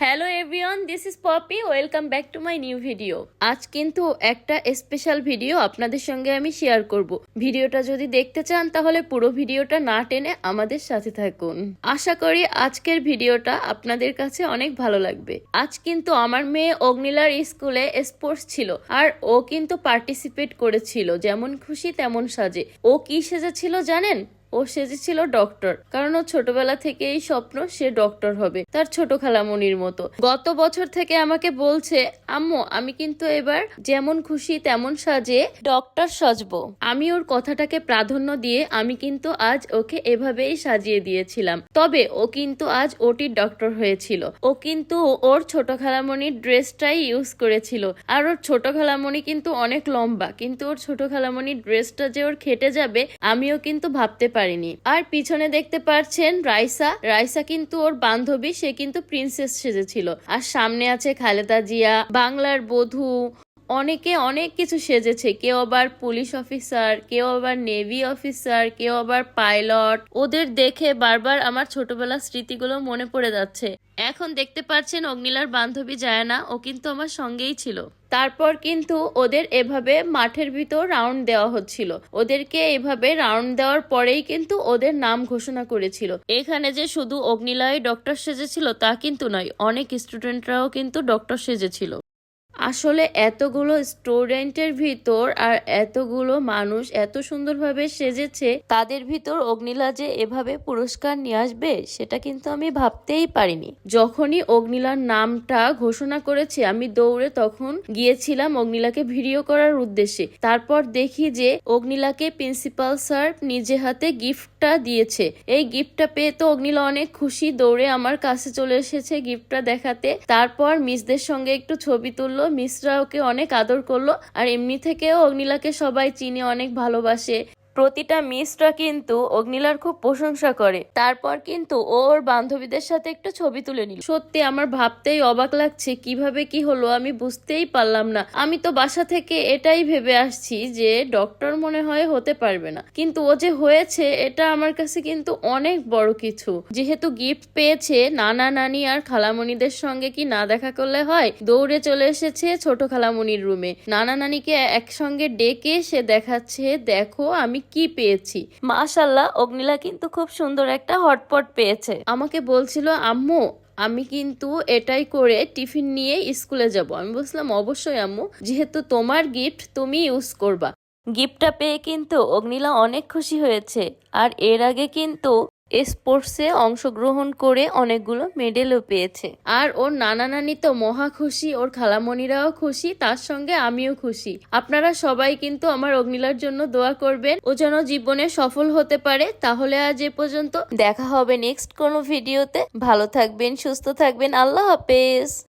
Hello everyone, this is Popy, welcome back to my new video. আজ কিন্তু একটা special video আপনাদের সঙ্গে আমি শেয়ার করব। ভিডিওটা যদি দেখতে চান, তাহলে পুরো ভিডিওটা না টেনে আমাদের সাথে থাকুন। আশা করি আজকের ভিডিওটা আপনাদের কাছে অনেক ভালো লাগবে। আজ কিন্তু আমার মেয়ে অগ্নিলার স্কুলে স্পোর্টস ছিল, আর ও কিন্তু পার্টিসিপেট করেছিল, যেমন খুশি তেমন সাজে। ও কি সেজেছিল জানেন? ও সেজেছিল ডক্টর। কারণ ও ছোটবেলা থেকে এই স্বপ্ন সে ডক্টর হবে, তার ছোট খালামনির মতো। গত বছর থেকে আমাকে বলছে, আম্মু, আমি কিন্তু এবার যেমন খুশি তেমন সাজে ডক্টর সাজবো। আমি ওর কথাটাকে প্রাধান্য দিয়ে আমি কিন্তু আজ ওকে এভাবেই সাজিয়ে দিয়েছিলাম। তবে ও কিন্তু আজ ওটির ডক্টর হয়েছিল। ও কিন্তু ওর ছোট খালামনির ড্রেসটাই ইউজ করেছিল। আর ওর ছোট খালামণি কিন্তু অনেক লম্বা, কিন্তু ওর ছোট খালামণির ড্রেসটা যে ওর খেটে যাবে, আমিও কিন্তু ভাবতে পারিনি। আর পিছনে দেখতে পারছেন রাইসা। রাইসা কিন্তু ওর বান্ধবী, সে কিন্তু প্রিন্সেস সেজেছিল। আর সামনে আছে খালেদা জিয়া, বাংলার বধূ অনেকে অনেক কিছু সেজেছে। কেউ আবার পুলিশ অফিসার, কেউ আবার নেভি অফিসার, কেউ আবার পাইলট। ওদের দেখে বারবার আমার ছোটবেলার স্মৃতিগুলো মনে পড়ে যাচ্ছে। এখন দেখতে পাচ্ছেন অগ্নিলার বান্ধবী জায়ানা, ও কিন্তু আমার সঙ্গেই ছিল। তারপর কিন্তু ওদের এভাবে মাঠের ভিতর রাউন্ড দেওয়া হচ্ছিল। ওদেরকে এভাবে রাউন্ড দেওয়ার পরেই কিন্তু ওদের নাম ঘোষণা করেছিল। এখানে যে শুধু অগ্নিলয় ডক্টর সেজেছিল তা কিন্তু নয়, অনেক স্টুডেন্টরাও কিন্তু ডক্টর সেজেছিল। আসলে এতগুলো স্টুডেন্টের ভিতর আর এতগুলো মানুষ এত সুন্দরভাবে সেজেছে, তাদের ভিতর অগ্নিলা যে এভাবে পুরস্কার নিয়ে আসবে, সেটা কিন্তু আমি ভাবতেই পারিনি। যখনই অগ্নিলার নামটা ঘোষণা করেছে, আমি দৌড়ে তখন গিয়েছিলাম অগ্নিলাকে ভিডিও করার উদ্দেশ্যে। তারপর দেখি যে অগ্নিলাকে প্রিন্সিপাল স্যার নিজে হাতে গিফটটা দিয়েছে। এই গিফটটা পেয়ে তো অগ্নিলা অনেক খুশি, দৌড়ে আমার কাছে চলে এসেছে গিফটটা দেখাতে। তারপর মিসদের সঙ্গে একটু ছবি তুললো মিসরা ওকে অনেক আদর করল আর এমনি থেকেও অগ্নিলাকে সবাই চিনে অনেক ভালোবাসে। প্রতিটা মিসরা কিন্তু অগ্নিলার খুব প্রশংসা করে। তারপর কিন্তু ওর বান্ধবীদের সাথে একটু ছবি তুলে নিল। সত্যি আমার ভাবতেই অবাক লাগছে, কীভাবে কি হলো আমি বুঝতেই পারলাম না। আমি তো বাসা থেকে এটাই ভেবে আসছি যে ডক্টর মনে হয় হতে পারবে না। কিন্তু ও যে হয়েছে, এটা আমার কাছে কিন্তু অনেক বড় কিছু। যেহেতু গিফট পেয়েছে, নানা নানি আর খালামণিদের সঙ্গে কি না দেখা করলে হয়? দৌড়ে চলে এসেছে ছোট খালামণির রুমে নানা নানিকে একসঙ্গে ডেকে সে দেখাচ্ছে, দেখো, আমি কি পেয়েছি? মাশাল্লাহ অগ্নিলা কিন্তু খুব সুন্দর একটা হটপট পেয়েছে। আমাকে বলছিল, আম্মু, আমি কিন্তু এটাই করে টিফিন নিয়ে স্কুলে যাব। আমি বলছিলাম, অবশ্যই আম্মু, যেহেতু তোমার গিফট তুমি ইউজ করবা। গিফটটা পেয়ে কিন্তু অগ্নিলা অনেক খুশি হয়েছে। আর এর আগে কিন্তু স্পোর্টসে অংশগ্রহণ করে অনেকগুলো মেডেলও পেয়েছে। আর ওর নানা নানি তো মহা খুশি, ওর খালামণিরাও খুশি, তার সঙ্গে আমিও খুশি। আপনারা সবাই কিন্তু আমার অগ্নিলার জন্য দোয়া করবেন। ও যেন জীবনে সফল হতে পারে। তাহলে আজ এ পর্যন্ত দেখা হবে নেক্সট কোনো ভিডিওতে। ভালো থাকবেন, সুস্থ থাকবেন। আল্লাহ হাফেজ।